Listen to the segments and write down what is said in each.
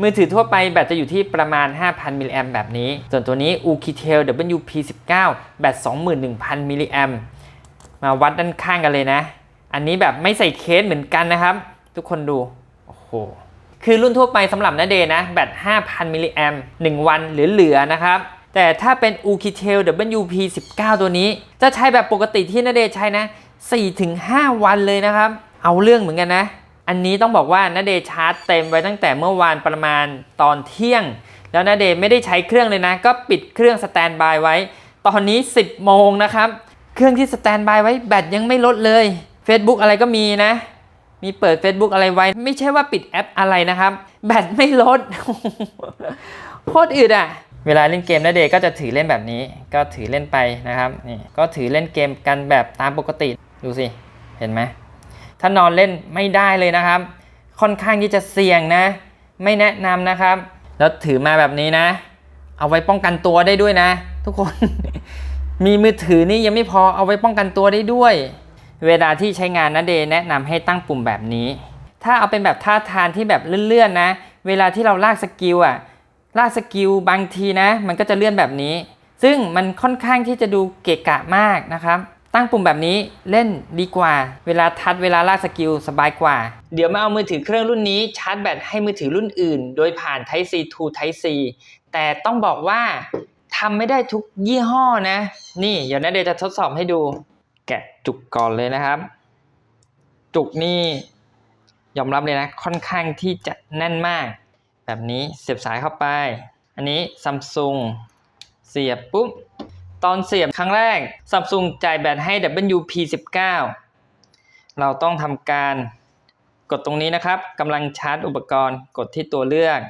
มือถือทั่วไปแบตจะอยู่ที่ประมาณ 5,000มิลลิแอมแบบนี้ ส่วนตัวนี้ Ukitel WP19 แบต 21,000มิลลิแอมมาวัดด้านข้างกันเลยนะ อันนี้แบบไม่ใส่เคสเหมือนกันนะครับ ทุกคนดู โอ้โห คือรุ่นทั่วไปสำหรับนาเดนะ แบต 5,000มิลลิแอม1วันเหลือๆนะครับ แต่ถ้าเป็น Ukitel WP19 ตัวนี้ จะใช้แบบปกติที่นาเดใช้นะ 4-5 วันเลยนะครับ เอาเรื่องเหมือนกันนะ อันนี้ต้องบอกว่านาเดชาร์จเต็มไว้ตั้งแต่เมื่อวานประมาณตอนเที่ยง แล้วนาเดไม่ได้ใช้เครื่องเลยนะ ก็ปิดเครื่องสแตนบายไว้ ตอนนี้ 10 โมงนะครับ เครื่องที่สแตนบายไว้แบตยังไม่ลดเลย Facebook อะไรก็มีนะ มีเปิด Facebook อะไรไว้ ไม่ใช่ว่าปิดแอปอะไรนะครับ แบตไม่ลด โคตรอึดอะ เวลาเล่นเกมนาเดก็จะถือเล่นแบบนี้ ก็ถือเล่นไปนะครับ นี่ ก็ถือเล่นเกมกันแบบตามปกติ ดูสิ เห็นไหม ถ้านอนเล่นไม่ได้เลยนะครับ ค่อนข้างที่จะเสี่ยงนะ ไม่แนะนำนะครับ แล้วถือมาแบบนี้นะ เอาไว้ป้องกันตัวได้ด้วยนะ ทุกคน มีมือถือนี่ยังไม่พอเอาไว้ป้องกันตัวได้ด้วย เวลาที่ใช้งานนะเดย์แนะนำให้ตั้งปุ่มแบบนี้ ถ้าเอาเป็นแบบท่าทานที่แบบเลื่อนๆนะ เวลาที่เราลากสกิลอะลากสกิลบางทีนะ มันก็จะเลื่อนแบบนี้ ซึ่งมันค่อนข้างที่จะดูเกะกะมากนะครับ ตั้งปุ่มแบบนี้เล่นดีกว่า เวลาทัดเวลาลากสกิลสบายกว่า เดี๋ยวมาเอามือถือเครื่องรุ่นนี้ชาร์จแบตให้มือถือรุ่นอื่น โดยผ่าน Type C to Type C แต่ต้องบอกว่าทำไม่ได้ทุกยี่ห้อนะ นี่ เดี๋ยวนะเดยวจะทดสอบให้ดู แกะจุกก่อนเลยนะครับ จุกนี่ยอมรับเลยนะ ค่อนข้างที่จะแน่นมาก แบบนี้เสียบสายเข้าไป อันนี้ซัมซุงเสียบปุ๊บ ตอนเสียบครั้งแรกซัมซุงจ่ายแบตให้ WP19 เราต้องทำการกดตรงนี้นะครับกำลังชาร์จอุปกรณ์กดที่ตัวเลือก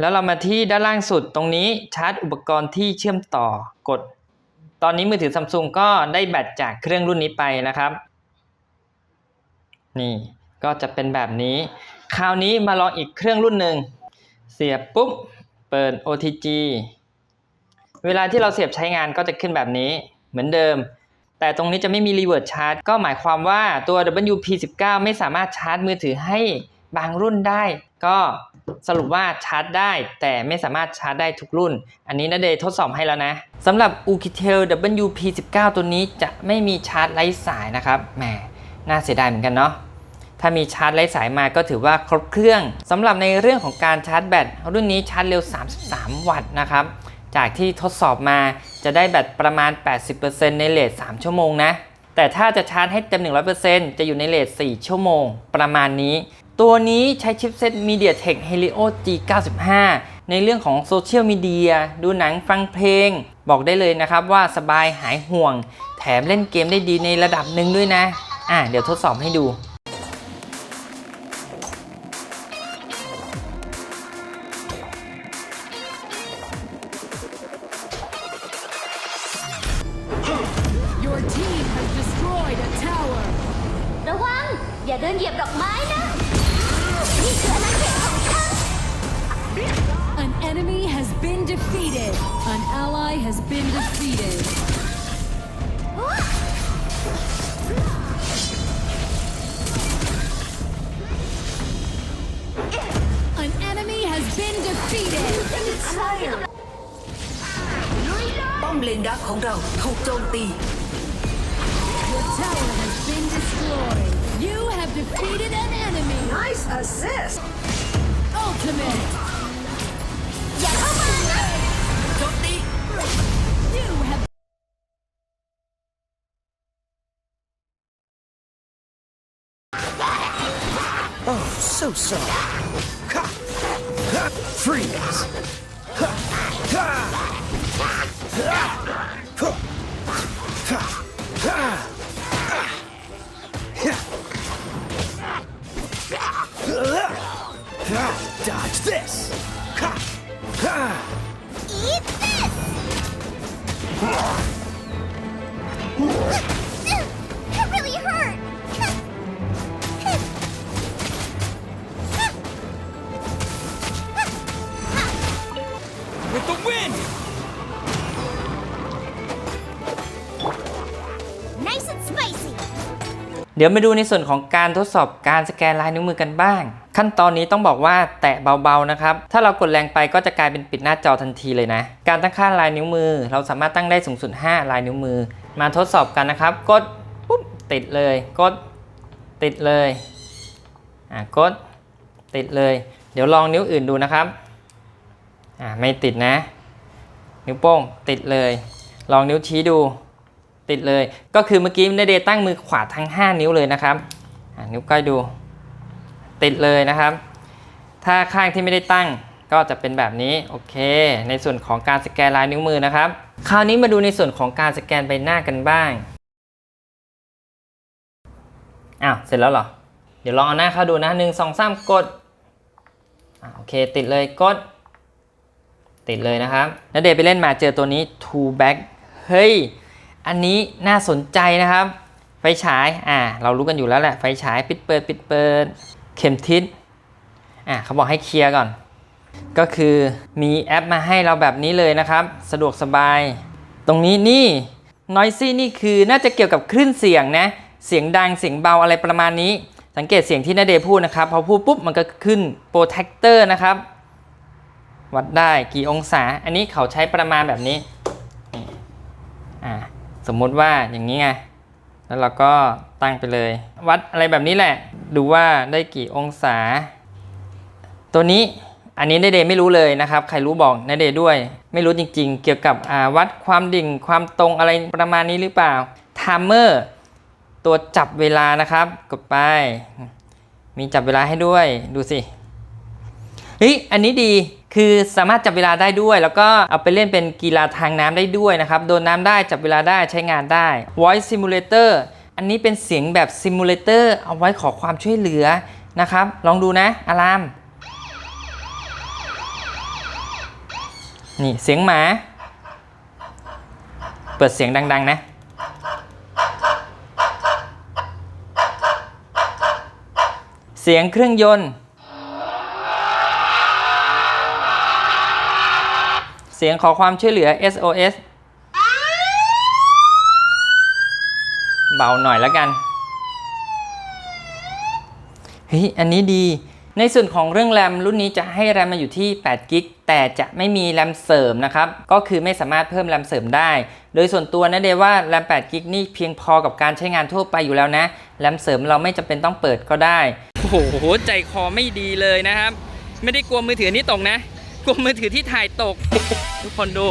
แล้วเรามาที่ด้านล่างสุดตรงนี้ชาร์จอุปกรณ์ที่เชื่อมต่อกด ตอนนี้มือถือซัมซุงก็ได้แบตจากเครื่องรุ่นนี้ไปนะครับ นี่ก็จะเป็นแบบนี้ คราวนี้มาลองอีกเครื่องรุ่นหนึ่งเสียบปุ๊บเปิด OTG เวลาที่เราเสียบใช้งานก็จะขึ้นแบบนี้เหมือนเดิม แต่ตรงนี้จะไม่มี reverse charge ก็หมายความว่าตัว WP19 ไม่สามารถชาร์จมือถือให้บางรุ่นได้ ก็สรุปว่าชาร์จได้ แต่ไม่สามารถชาร์จได้ทุกรุ่น อันนี้นาเดย์ทดสอบให้แล้วนะสำหรับ Ukitel WP19 ตัวนี้จะไม่มีชาร์จไร้สายนะครับแหมน่าเสียดายเหมือนกันเนาะถ้ามีชาร์จไร้สายมาก็ถือว่าครบเครื่องสำหรับในเรื่องของการชาร์จแบตรุ่นนี้ชาร์จเร็ว 33 วัตต์นะครับ จากที่ทดสอบมาจะได้แบตประมาณ 80%ในเลท3ชั่วโมงนะ แต่ถ้าจะชาร์จให้เต็ม 100%จะอยู่ในเลท4ชั่วโมง ประมาณนี้ ตัวนี้ใช้ชิปเซ็ต MediaTek Helio G95 ในเรื่องของโซเชียลมีเดียดูหนังฟังเพลง บอกได้เลยนะครับว่าสบายหายห่วง แถมเล่นเกมได้ดีในระดับหนึ่งด้วยนะ อะเดี๋ยวทดสอบให้ดู team has destroyed a tower. ระวัง อย่าเดินเหยียบดอกไม้นะ นี่คืออาณาเขตของฉัน An enemy has been defeated. An ally has been defeated. An enemy has been defeated. ป้อมเลนดักของเราถูกโจมตี Your tower has been destroyed. You have defeated an enemy. Nice assist. Ultimate. Yes. You have Oh, so sorry. Ha! Ha! Freeze! Ha! Ha! Ha! Ha! Ha! Dodge this! Ha! Ha! Eat this! เดี๋ยวมาดูในส่วนของการทดสอบการสแกนลายนิ้วมือกันบ้าง ขั้นตอนนี้ต้องบอกว่าแตะเบาๆนะครับ ถ้าเรากดแรงไปก็จะกลายเป็นปิดหน้าจอทันทีเลยนะ การตั้งค่าลายนิ้วมือ เราสามารถตั้งได้สูงสุด 5 ลายนิ้วมือ มาทดสอบกันนะครับ กดปุ๊บติดเลยกดติดเลยอะกดติดเลย เดี๋ยวลองนิ้วอื่นดูนะครับอะไม่ติดนะ นิ้วโป้งติดเลย ลองนิ้วชี้ดู ติดเลย ก็คือเมื่อกี้นเดย์ตั้งมือขวาทั้ง 5 นิ้วเลยนะครับนิ้วก้อยดู ติดเลยนะครับ ถ้าข้างที่ไม่ได้ตั้งก็จะเป็นแบบนี้โอเค ในส่วนของการสแกนลายนิ้วมือนะครับ คราวนี้มาดูในส่วนของการสแกนใบหน้ากันบ้างอ้าวเสร็จแล้วเหรอ เดี๋ยวลองเอาหน้าเข้าดูนะหนึ่งสองสามกดอโอเคติดเลยกด ติดเลยนะครับแล้วเดย์ไปเล่นมาเจอตัวนี้ two back เฮ้ย อันนี้น่าสนใจนะครับ ไฟฉายอ่าเรารู้กันอยู่แล้วแหละไฟฉายปิดเปิดปิดเปิดเข็มทิศอ่าเขาบอกให้เคลียร์ก่อน ก็คือมีแอปมาให้เราแบบนี้เลยนะครับ สะดวกสบาย ตรงนี้นี่ noisy นี่คือน่าจะเกี่ยวกับคลื่นเสียงนะเสียงดังเสียงเบาอะไรประมาณนี้ สังเกตเสียงที่นาเดพูดนะครับพอพูดปุ๊บมันก็ขึ้น protector นะครับวัดได้กี่องศา อันนี้เขาใช้ประมาณแบบนี้อ่า สมมติว่าอย่างนี้ไง แล้วเราก็ตั้งไปเลย วัดอะไรแบบนี้แหละ ดูว่าได้กี่องศา ตัวนี้อันนี้นเดย์ไม่รู้เลยนะครับ ใครรู้บอกนเดย์ด้วย ไม่รู้จริงๆ เกี่ยวกับวัดความดิ่งความตรงอะไรประมาณนี้หรือเปล่าไทม์เมอร์ตัวจับเวลานะครับ กดไป มีจับเวลาให้ด้วยดูสิ เฮ้ยอันนี้ดีคือสามารถจับเวลาได้ด้วย แล้วก็เอาไปเล่นเป็นกีฬาทางน้ำได้ด้วยนะครับ โดนน้ำได้จับเวลาได้ใช้งานได้ Voice Simulator อันนี้เป็นเสียงแบบ Simulator เอาไว้ขอความช่วยเหลือนะครับ ลองดูนะอารามนี่เสียงหมา เปิดเสียงดัง ๆ นะ เสียงเครื่องยนต์ สียงขอความช่วยเหลือ SOS เบาหน่อยแล้วกัน เฮ้ย อันนี้ดี ในส่วนของเรื่องแรมรุ่นนี้จะให้แรมมาอยู่ที่8กิกแต่จะไม่มีแรมเสริมนะครับ ก็คือไม่สามารถเพิ่มแรมเสริมได้ โดยส่วนตัวนะเดว่าแรม8กิกนี่เพียงพอกับการใช้งานทั่วไปอยู่แล้วนะ แรมเสริมเราไม่จำเป็นต้องเปิดก็ได้ โอ้โห ใจคอไม่ดีเลยนะครับ ไม่ได้กลัวมือถือนี้ตกนะ กลัวมือถือที่ถ่ายตก ทุกคนดู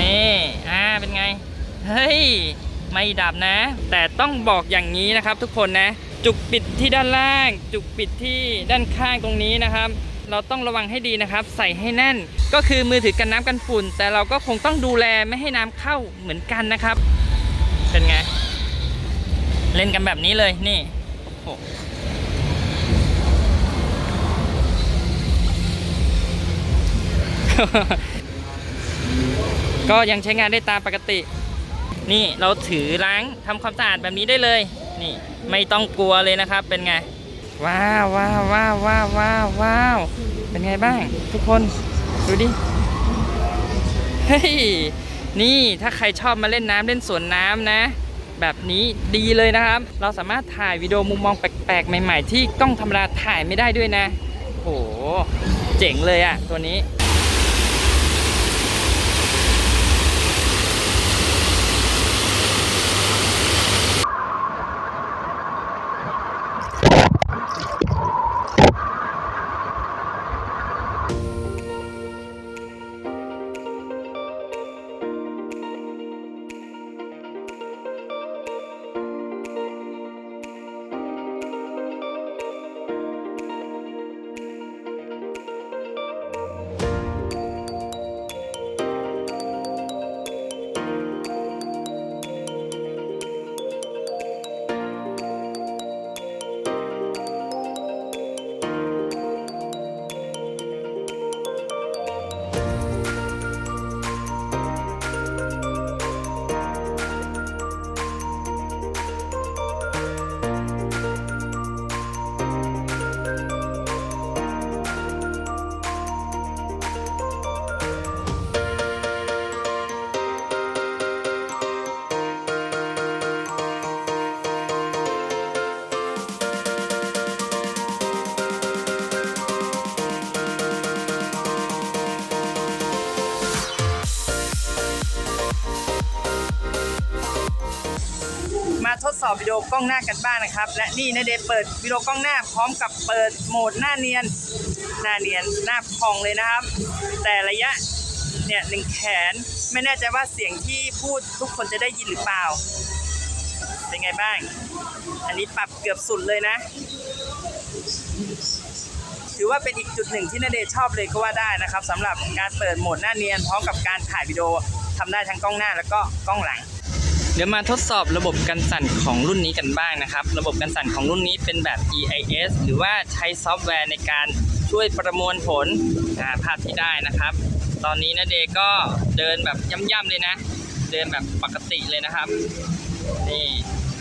นี่ อ่า เป็นไง เฮ้ย ไม่ดับนะ แต่ต้องบอกอย่างนี้นะครับ ทุกคนนะ จุกปิดที่ด้านล่าง จุกปิดที่ด้านข้างตรงนี้นะครับ เราต้องระวังให้ดีนะครับ ใส่ให้แน่น ก็คือมือถือกันน้ำกันฝุ่น แต่เราก็คงต้องดูแลไม่ให้น้ำเข้าเหมือนกันนะครับ เป็นไง เล่นกันแบบนี้เลย นี่ โอ้โห ก็ยังใช้งานได้ตามปกติ นี่เราถือล้างทำความสะอาดแบบนี้ได้เลย นี่ไม่ต้องกลัวเลยนะครับ เป็นไง ว้าวว้าวว้าวว้าวว้าววาวเป็นไงบ้าง ทุกคนดูดิเฮ้ยนี่ถ้าใครชอบมาเล่นน้ำเล่นสวนน้ำนะ แบบนี้ดีเลยนะครับ เราสามารถถ่ายวิดีโอมุมมองแปลกๆ ใหม่ ๆ ที่กล้องธรรมดาถ่ายไม่ได้ด้วยนะโอ้โหเจ๋งเลยอะตัวนี้ อบวิดีโอกล้องหน้ากันบ้างนะครับ และนี่นาเดชเปิดวิดีโอกล้องหน้าพร้อมกับเปิดโหมดหน้าเนียน หน้าเนียนหน้าพองเลยนะครับ แต่ระยะเนี่ยหนึ่งแขนไม่แน่ใจว่าเสียงที่พูดทุกคนจะได้ยินหรือเปล่า เป็นไงบ้าง อันนี้ปรับเกือบสุดเลยนะ ถือว่าเป็นอีกจุดหนึ่งที่นาเดชชอบเลยก็ว่าได้นะครับสำหรับการเปิดโหมดหน้าเนียน พร้อมกับการถ่ายวิดีโอทำได้ทั้งกล้องหน้าแล้วก็กล้องหลัง เดี๋ยวมาทดสอบระบบกันสั่นของรุ่นนี้กันบ้างนะครับ ระบบกันสั่นของรุ่นนี้เป็นแบบ EIS หรือว่าใช้ซอฟต์แวร์ในการช่วยประมวลผลภาพที่ได้นะครับ ตอนนี้นะเดก็เดินแบบย่ำๆเลยนะ เดินแบบปกติเลยนะครับ นี่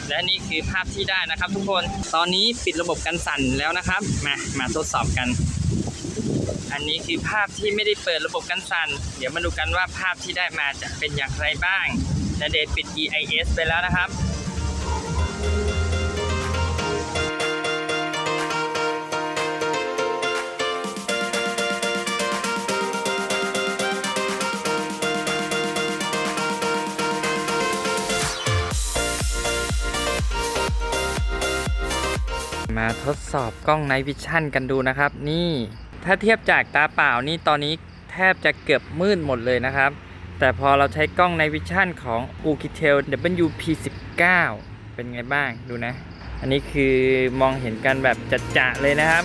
และนี่คือภาพที่ได้นะครับ ทุกคน ตอนนี้ปิดระบบกันสั่นแล้วนะครับ มา มาทดสอบกัน อันนี้คือภาพที่ไม่ได้เปิดระบบกันสั่น เดี๋ยวมาดูกันว่าภาพที่ได้มาจะเป็นอย่างไรบ้าง นาเดชน์ปิด EIS ไปแล้วนะครับมาทดสอบกล้อง Night Vision กันดูนะครับ นี่ถ้าเทียบจากตาเปล่านี่ตอนนี้แทบจะเกือบมืดหมดเลยนะครับ แต่พอเราใช้กล้องในวิชั่นของ u k i t e l WP19 เป็นไงบ้างดูนะ อันนี้คือมองเห็นกันแบบจัดๆเลยนะครับ